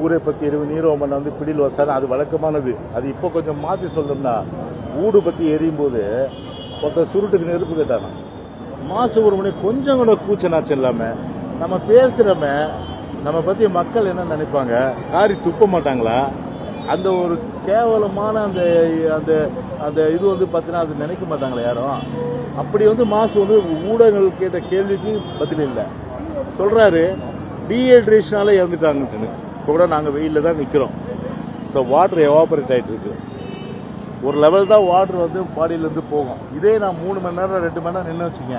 ஊரை பற்றி எரிவு நீரோமன் வந்து பிடியில் வசாரம் அது வழக்கமானது. அது இப்போ கொஞ்சம் மாற்றி சொல்லணும்னா ஊடு பற்றி எரியும் போது ஒருத்தர் சுருட்டுக்கு நெருப்பு கேட்டானா மாசு ஒரு மணி கொஞ்சம் கூட கூச்ச இல்லாமல் இல்லாம நம்ம பேசுறோமே நம்ம பத்தி மக்கள் என்ன நினைப்பாங்க? காரி துப்ப மாட்டாங்களா? அந்த ஒரு கேவலமான அந்த அந்த அந்த இது வந்து பார்த்தீங்கன்னா அது நினைக்க மாட்டாங்களா யாரும். அப்படி வந்து மாசு வந்து ஊடகங்கள் கேட்ட கேள்விக்கு பதில் இல்லை. சொல்றாரு டீஹைட்ரேஷனால இறந்துட்டாங்கன்னு. இப்போ கூட நாங்கள் வெயிலில் தான் நிற்கிறோம் ஸோ வாட்ரு எவாபரேட் ஆகிட்டு இருக்கு ஒரு லெவல் தான் வாட்ரு வந்து பாடியிலேருந்து போகும். இதே நான் மூணு மணி நேரம் ரெண்டு மணி நேரம் நின்று வச்சுங்க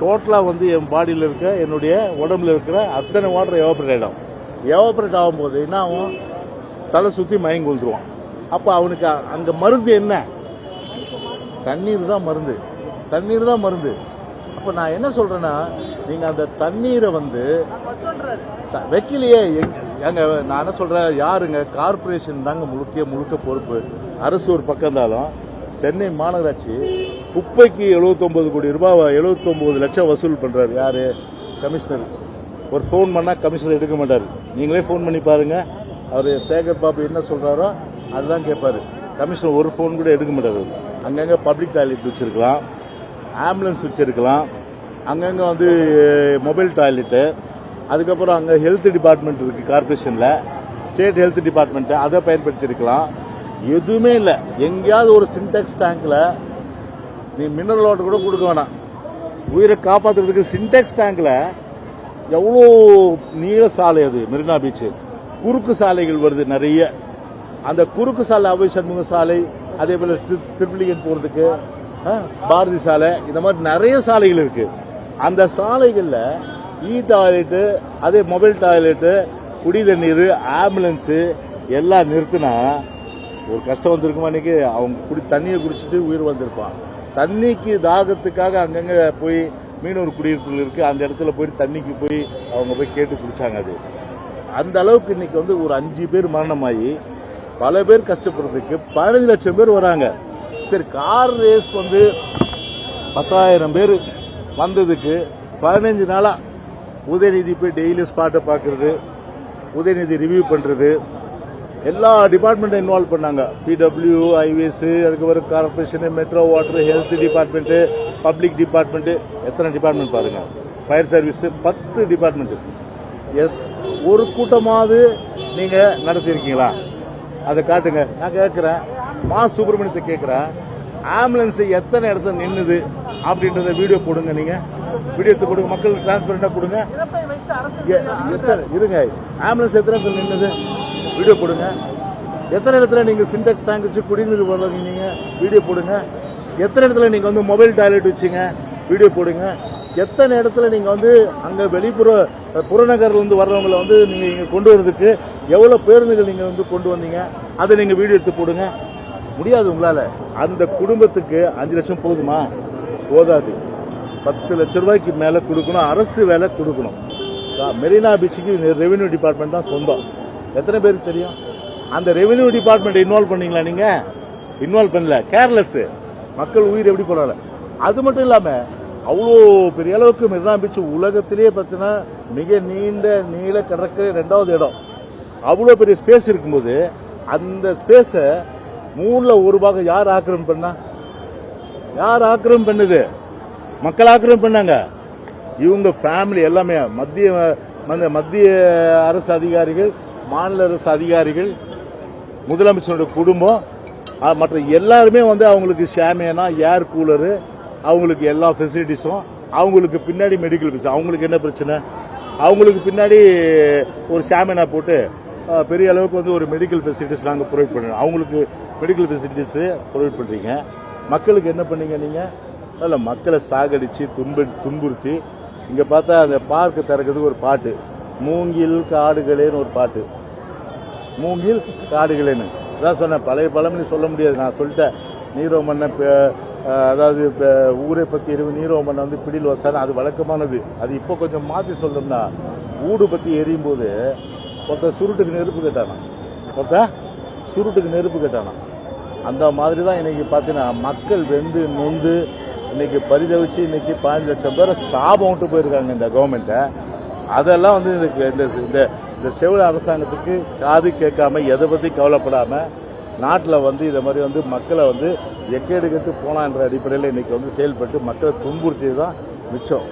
டோட்டலாக வந்து என் பாடியில் இருக்க என்னுடைய உடம்புல இருக்கிற அத்தனை வாட்டர் எவாபரேட் ஆகிடும் எவாபரேட் ஆகும்போது என்ன ஆகும்? தலை சுற்றி மயங்கி விழுந்துருவான். அப்போ அவனுக்கு அங்கே மருந்து என்ன? தண்ணீர் தான் மருந்து. தண்ணீர் தான் மருந்து. அப்போ நான் என்ன சொல்கிறேன்னா நீங்கள் அந்த தண்ணீரை வந்து த- வைக்கலையே எங்க- ஏங்க நான் என்ன சொல்கிறேன் யாருங்க கார்ப்பரேஷன் தாங்க முழுக்க முழுக்க பொறுப்பு. அரசு ஒரு பக்கம் இருந்தாலும் சென்னை மாநகராட்சி குப்பைக்கு 79 கோடி ரூபாய் 79 லட்சம் வசூல் பண்ணுறாரு யார்? கமிஷனர். ஒரு ஃபோன் பண்ணால் கமிஷனர் எடுக்க மாட்டார். நீங்களே ஃபோன் பண்ணி பாருங்கள் அவர் சேகர் பாபு என்ன சொல்கிறாரோ அதுதான் கேட்பார் கமிஷனர் ஒரு ஃபோன் கூட எடுக்க மாட்டார். அங்கங்கே பப்ளிக் டாய்லெட் வச்சுருக்கலாம். ஆம்புலன்ஸ் வச்சுருக்கலாம். அங்கங்கே வந்து மொபைல் டாய்லெட்டு அதுக்கப்புறம் அங்கே ஹெல்த் டிபார்ட்மெண்ட் இருக்கு கார்பரேஷனில் ஸ்டேட் ஹெல்த் டிபார்ட்மெண்ட் அதை பயன்படுத்தியிருக்கலாம். எதுவுமே இல்லை. எங்கேயாவது ஒரு சின்டெக்ஸ் டேங்க்ல நீ மினரல் வாட்டர் கூட கொடுக்க வேணாம். உயிரை காப்பாற்றுறதுக்கு சின்டெக்ஸ் டேங்க்ல எவ்வளோ நீள சாலை அது மெரினா பீச்சு. குறுக்கு சாலைகள் வருது நிறைய. அந்த குறுக்கு சாலை அவை சண்முக சாலை அதே போல திரு- திருப்பலிகன் போறதுக்கு பாரதி சாலை இந்த மாதிரி நிறைய சாலைகள் இருக்கு. அந்த சாலைகளில் இ டாய்லெட்டு அதே மொபைல் டாய்லெட்டு குடி தண்ணீர் ஆம்புலன்ஸு எல்லாம் நிறுத்தினா ஒரு கஷ்டம் வந்திருக்குமா அன்றைக்கி அவங்க குடி தண்ணியை குடிச்சிட்டு உயிர் வந்திருப்பான் தண்ணிக்கு தாகத்துக்காக அங்கங்கே போய் மீனவர் குடியிருப்புகள் இருக்குது அந்த இடத்துல போய் தண்ணிக்கு போய் அவங்க போய் கேட்டு குடித்தாங்க அது. அந்த அளவுக்கு இன்னைக்கு வந்து ஒரு அஞ்சு பேர் மரணமாகி பல பேர் கஷ்டப்படுறதுக்கு பதினஞ்சு லட்சம் பேர் வராங்க. சரி கார் ரேஸ் வந்து பத்தாயிரம் பேர் வந்ததுக்கு பதினஞ்சு நாளாக உதயநிதி போய் டெய்லி ஸ்பாட்டை பார்க்கறது உதயநிதி ரிவ்யூ பண்ணுறது எல்லா டிபார்ட்மெண்ட்டும் இன்வால்வ் பண்ணாங்க. பிடபிள்யூ ஐவிஎஸ் அதுக்கப்புறம் corporation metro water health department public department எத்தனை டிபார்ட்மெண்ட் பாருங்க. ஃபயர் சர்வீஸ் பத்து டிபார்ட்மெண்ட்டு ஒரு கூட்டமாவது நீங்கள் நடத்தியிருக்கீங்களா அதை காட்டுங்க. நான் கேட்குறேன் மா சுப்பிரமணியத்தை கேட்குறேன் ஆம்புலன்ஸ் எத்தனை இடத்துல நின்னுது அப்படின்றத வீடியோ போடுங்க நீங்கள் வீடியோ எடுத்து கொடுங்க. மக்களுக்கு டிரான்ஸ்பரண்டா கொடுங்க எத்தனை இருங்க ஆம்புலன்ஸ் எத்தனை இடத்துல நின்னுது? வீடியோ போடுங்க எத்தனை இடத்துல நீங்க சின்டெக்ஸ் டேங்க் வச்சு குடிநீர் வழங்கினீங்க வீடியோ போடுங்க. எத்தனை இடத்துல நீங்க வந்து மொபைல் டாய்லெட் வச்சீங்க? வீடியோ போடுங்க. எத்தனை இடத்துல நீங்க வந்து அங்க வெளிப்புற அஹ், புறநகர்ல இருந்து வர்றவங்களை வந்து நீங்க இங்க கொண்டு வரதுக்கு எவ்வளவு பேருந்துகள் நீங்க வந்து கொண்டு வந்தீங்க? அதை நீங்க வீடியோ எடுத்து போடுங்க. முடியாது உங்களால. அந்த குடும்பத்துக்கு அஞ்சு லட்சம் போதுமா? போதாது. பத்து லட்சம் ரூபாய்க்கு மேலே கொடுக்கணும் அரசு வேலை கொடுக்கணும். மெரினா பீச்சுக்கு ரெவென்யூ டிபார்ட்மெண்ட் தான் சொந்தம். எத்தனை பேருக்கு தெரியும்? அந்த ரெவென்யூ டிபார்ட்மெண்ட் இன்வால்வ் பண்ணீங்களா நீங்க? இன்வால்வ் பண்ணல. கேர்லெஸ் மக்கள் உயிர் எப்படி போறாங்க அது மட்டும் இல்லாம அவ்வளோ பெரிய அளவுக்கு மெரினா பீச் உலகத்திலேயே பார்த்தீங்கன்னா மிக நீண்ட நீள கடற்கரை ரெண்டாவது இடம். அவ்வளோ பெரிய ஸ்பேஸ் இருக்கும்போது அந்த ஸ்பேஸை மூணில் ஒரு பாகம் யார் ஆக்கிரமிப்பு பண்ணா? யார் ஆக்கிரமிப்பு பண்ணுது? மக்கள் ஆக்கிரமிப்பு பண்ணாங்க. இவங்க ஃபேமிலி எல்லாமே மத்திய மந்த- மத்திய அரசு அதிகாரிகள் மாநில அரசு அதிகாரிகள் முதலமைச்சருடைய குடும்பம் மற்ற எல்லாருமே வந்து அவங்களுக்கு ஷாமியானா ஏர் கூலரு அவங்களுக்கு எல்லா ஃபெசிலிட்டிஸும் அவங்களுக்கு பின்னாடி மெடிக்கல் ஃபீஸ் அவங்களுக்கு என்ன பிரச்சனை? அவங்களுக்கு பின்னாடி ஒரு ஷாமியானா போட்டு பெரிய அளவுக்கு வந்து ஒரு மெடிக்கல் ஃபெசிலிட்டிஸ் நாங்கள் ப்ரொவைட் பண்ணுறோம் அவங்களுக்கு மெடிக்கல் ஃபெசிலிட்டிஸ் ப்ரொவைட் பண்ணுறீங்க மக்களுக்கு என்ன பண்ணீங்க நீங்கள் அதில் மக்களை சாகடிச்சு துன்பு துன்புறுத்தி இங்கே பார்த்தா அந்த பார்க்கு திறக்கிறதுக்கு ஒரு பாட்டு. மூங்கில் காடுகளேன்னு ஒரு பாட்டு. மூங்கில் காடுகளேன்னு. அதான் சொன்னேன் பழைய பழமொழி சொல்ல முடியாது. நான் சொல்லிட்டேன் நீரோ மண்ணை அதாவது இப்போ ஊரை பற்றி எரிவு நீரோ மண்ணை வந்து பிடியில் வசான அது வழக்கமானது. அது இப்போ கொஞ்சம் மாற்றி சொல்லணும்னா ஊடு பற்றி எரியும் போது ஒருத்தன் சுருட்டுக்கு நெருப்பு கேட்டானா? ஒருத்தன் சுருட்டுக்கு நெருப்பு கேட்டானா? அந்த மாதிரி தான் இன்னைக்கு பார்த்தீங்கன்னா மக்கள் வெந்து நொந்து இன்னைக்கு பரிதவிச்சு இன்னைக்கு பதினஞ்சு லட்சம் பேர் சாபம் விட்டு போயிருக்காங்க இந்த கவர்மெண்ட்டை அதெல்லாம் வந்து எனக்கு இந்த இந்த இந்த செவில அரசாங்கத்துக்கு காது கேட்காம எதை பற்றி கவலைப்படாமல் நாட்டில் வந்து இதை மாதிரி வந்து மக்களை வந்து எக்கேடு கெட்டு போனான்ற அடிப்படையில் இன்னைக்கு வந்து செயல்பட்டு மக்களை துன்புறுத்தியது தான் மிச்சம்.